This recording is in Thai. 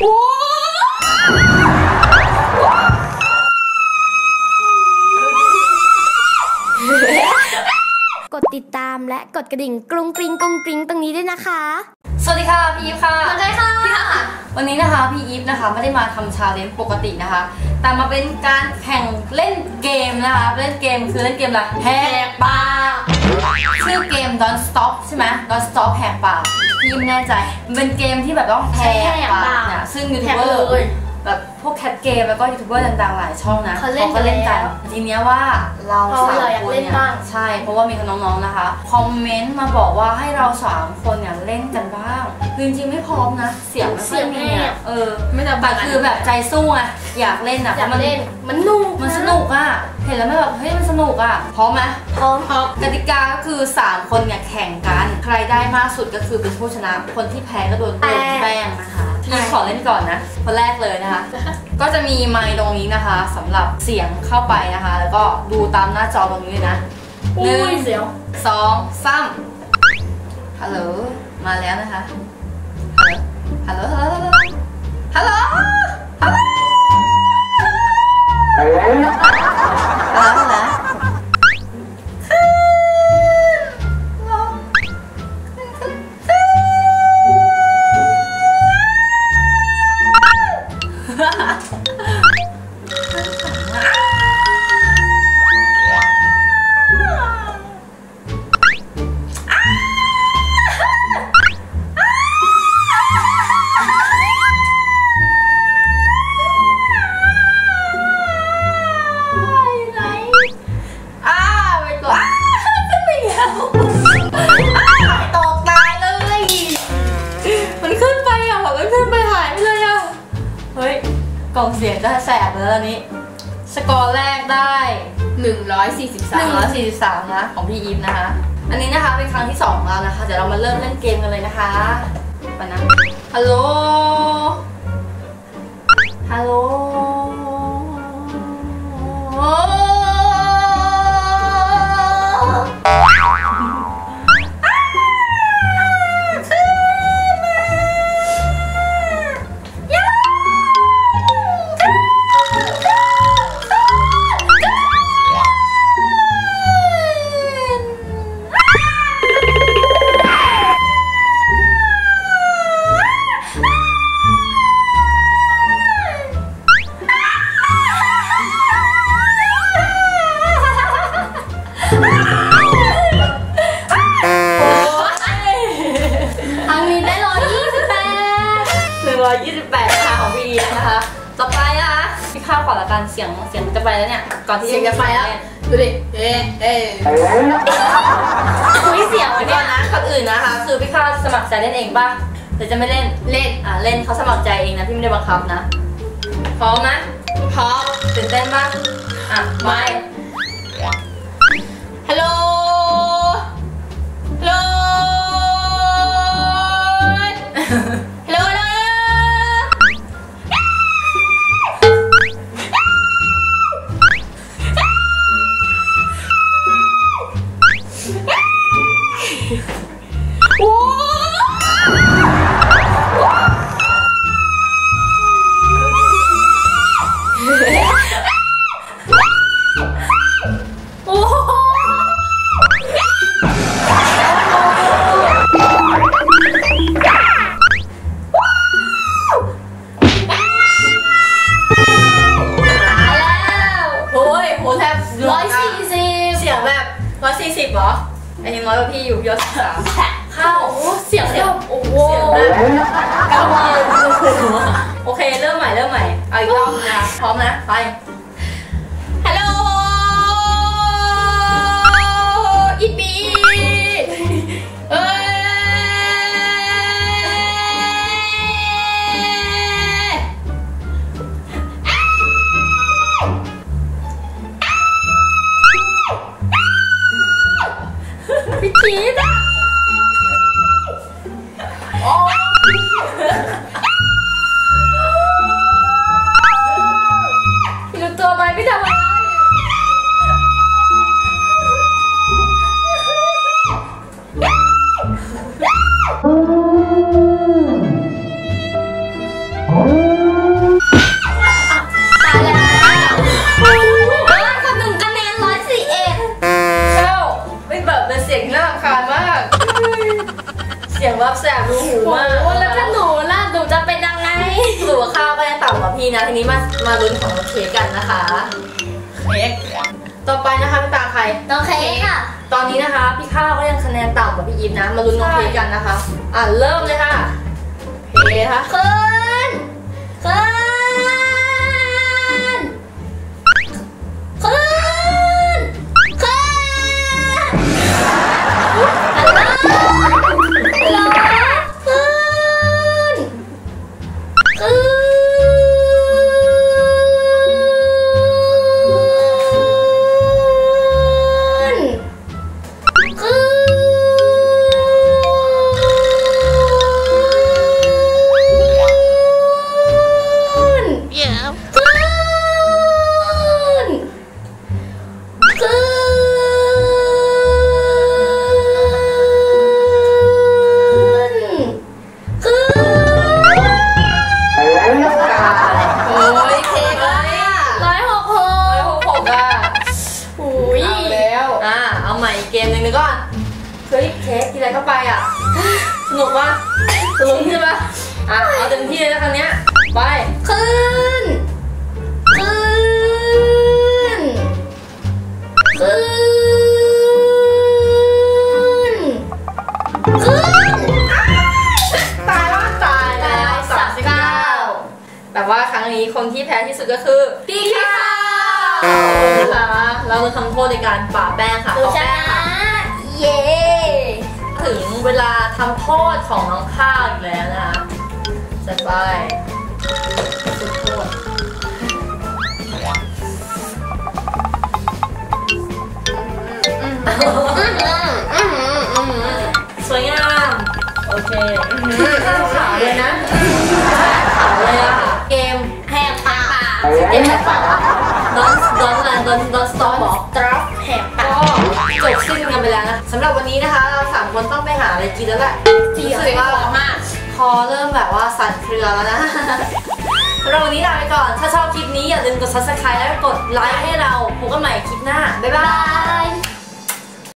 โอ้กดติดตามและกดกระดิ่งกรุงกริงกรุงกริงตรงนี้ด้วยนะคะ สวัสดีค่ะ พี่อีฟค่ะ สวัสดีค่ะ วันนี้นะคะพี่อีฟนะคะไม่ได้มาทำชาเลนจ์ปกตินะคะ แต่มาเป็นการแข่งเล่นเกมนะคะ เล่นเกมคือเล่นเกมอะไรแหกปากชื่อเกม Don't Stop ใช่ไหม Don't Stop แหกปาก พี่ไม่แน่ใจมันเป็นเกมที่แบบต้องแหกปากเนี่ยซึ่งยูทูบเบอร์แหกเลยแบบพวกแคทเกมแล้วก็ยูทูบเบอร์ดังๆหลายช่องนะเขาเล่นก็เล่นกันแล้วทีเนี้ยว่าเราเราสามเลยอยากคนเล่นเนี่ยบ้าง ใช่เพราะว่ามีน้องๆนะคะคอมเมนต์มาบอกว่าให้เราสามคนเนี่ยเล่นกันบ้างคือจริงๆไม่พร้อมนะเสียงไม่ค่อยมีเสียงแหอะบเออไม่แต่แต่คือแบบใจสู้ไงอยากเล่นอะอยากพระมัเล่น มันนุ่มมันสนุกอะ เห็นแล้วไม่แบบเฮ้ยมันสนุกอะพร้อมไหมพร้อมพอกติกาก็คือ 3 คนเนี่ยแข่งกัน ใครได้มากสุดก็คือเป็นผู้ชนะ คนที่แพ้ก็โดนโดนแป้งนะคะพี่ขอเล่นก่อนนะคนแรกเลยนะคะ ก็จะมีไมค์ตรงนี้นะคะสำหรับเสียงเข้าไปนะคะ แล้วก็ดูตามหน้าจอตรงนี้เลยนะหอุ้นึ่งยเสียวสองสามฮัลโหลมาแล้วนะคะฮัลโหลฮัลโหลฮัลโหลฮัลโหล ฮัล กล่องเสียงจะแสบแล้วตอนนี้ สกอร์แรกได้หนึ่งร้อยสี่สิบสาม143นะของพี่อีฟนะคะ อันนี้นะคะเป็นครั้งที่สองแล้วนะคะ เดี๋ยวเรามาเริ่มเล่นเกมกันเลยนะคะไปนะฮัลโหลฮัลโหล ละกันเสียงเสียงจะไปแล้วเนี่ยก่อนที่เสียงจะไปแล้วดูดิเอ๊ะเอ๊ะคุยเสียงไว้ก่อนนะก่อนอื่นนะคะ คือพี่ข้าวสมัครใจเล่นเองป่ะหรือจะไม่เล่นเล่นอ่าเล่นเขาสมัครใจเองนะพี่ไม่ได้บังคับนะพร้อมนะพร้อมตื่นเต้นป่ะอะไม่ เหรอไอ้ยังน้อยกว่าพี่อยู่พี่ร้อยสิบสามเข้าเสียงแบบโอ้โหเสียงแบบกำลังโอเคเริ่มใหม่เริ่มใหม่เอาอีกรอบนะพร้อมนะไป ยังต่ำกว่าพี่นะทีนี้มามาลุ้นของน้องเค้กกันนะคะเค้กต่อไปนะคะเป็นตาใครน้องเค้กค่ะ ตอนนี้นะคะ พี่ข้าวก็ยังคะแนนต่ำกว่าพี่ยิปนะ มาลุ้นน้องเค้กกันนะคะ อะเริ่มเลยค่ะเค้กนะคะะสนุกใช่ปะอะเอาเต็มที่เลยนะครั้งเนี้ยไป ขึ้น ขึ้น ขึ้น ขึ้นตายแล้วตายแล้วตายสามสิบเก้าแต่ว่าครั้งนี้คนที่แพ้ที่สุดก็คือพี่ข้าวนะคะเราจะทำโทษในการป่าแป้งค่ะหนูขอชแป้งนะค่ะ เย้ ถึงเวลาทำโทษของน้องข้าวอีกแล้วนะคะจัดไปสุดโทษสวยงาม โอเคข้าวขาวเลยนะขาวเลยอะเกมแหกปากเกมแบบดอนดอนอะไรดอนดอนสตอ จบสิ้นกันไปแล้วนะสำหรับวันนี้นะคะเราสามคนต้องไปหาอะไรกินแล้วแหละเสียรู้สึกว่าคอมากคอเริ่มแบบว่าสั่นเครือแล้วนะสำหรับวันนี้ลาไปก่อน ถ้าชอบคลิปนี้อย่าลืมกด subscribe และกดไลค์ให้เราพบกันใหม่คลิปหน้า บ๊ายบาบายย